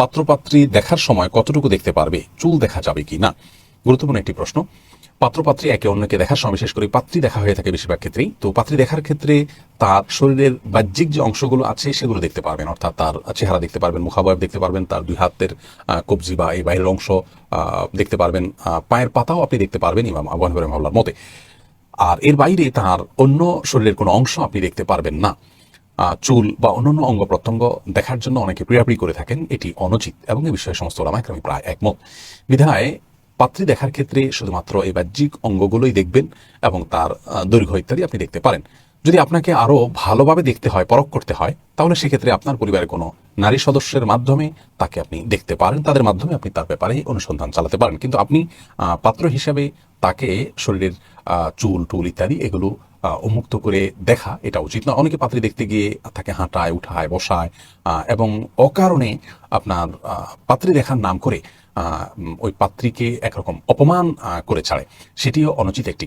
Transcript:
পাত্রপাত্রী দেখার সময় কতটুকু দেখতে পারবে, চুল দেখা যাবে কি না? গুরুত্বপূর্ণ একটি প্রশ্ন। পাত্রপাত্রী একে অন্যকে দেখার সময়, বিশেষ করে পাত্রী দেখা হয়ে থাকে বেশিরভাগ ক্ষেত্রেই। তো পাত্রী দেখার ক্ষেত্রে তার শরীরের বাহ্যিক যে অংশগুলো আছে, সেগুলো দেখতে পারবেন। অর্থাৎ তার চেহারা দেখতে পারবেন, মুখাবয়ব দেখতে পারবেন, তার দুই হাতের কবজি বা এই বাইরের অংশ দেখতে পারবেন। পায়ের পাতাও আপনি দেখতে পারবেন ইমাম আবু হানিফা মতে। আর এর বাইরে তার অন্য শরীরের কোনো অংশ আপনি দেখতে পারবেন না। চুল বা অন্যান্য অঙ্গ প্রত্যঙ্গ দেখার জন্য অনেকে প্রিয়াপ্রি করে থাকেন। এটি অনুচিত এবং এই বিষয়ে সমস্ত ওলামাইকরামি প্রায় একমত। বিধায় পাত্রী দেখার ক্ষেত্রে শুধুমাত্র এই বাহ্যিক অঙ্গগুলোই দেখবেন এবং তার দৈর্ঘ্য ইত্যাদি আপনি দেখতে পারেন। যদি আপনাকে আরও ভালোভাবে দেখতে হয়, পরখ করতে হয়, তাহলে সেক্ষেত্রে আপনার পরিবারের কোনো নারী সদস্যের মাধ্যমে তাকে আপনি দেখতে পারেন। তাদের মাধ্যমে আপনি তার ব্যাপারে অনুসন্ধান চালাতে পারেন। কিন্তু আপনি পাত্র হিসাবে তাকে শরীরের চুল, টুল ইত্যাদি এগুলো উন্মুক্ত করে দেখা, এটা উচিত না। অনেকে পাত্রী দেখতে গিয়ে তাকে হাঁটায়, উঠায়, বসায় এবং অকারণে আপনার পাত্রী দেখার নাম করে ওই পাত্রীকে একরকম অপমান করে ছাড়ে। সেটিও অনুচিত একটি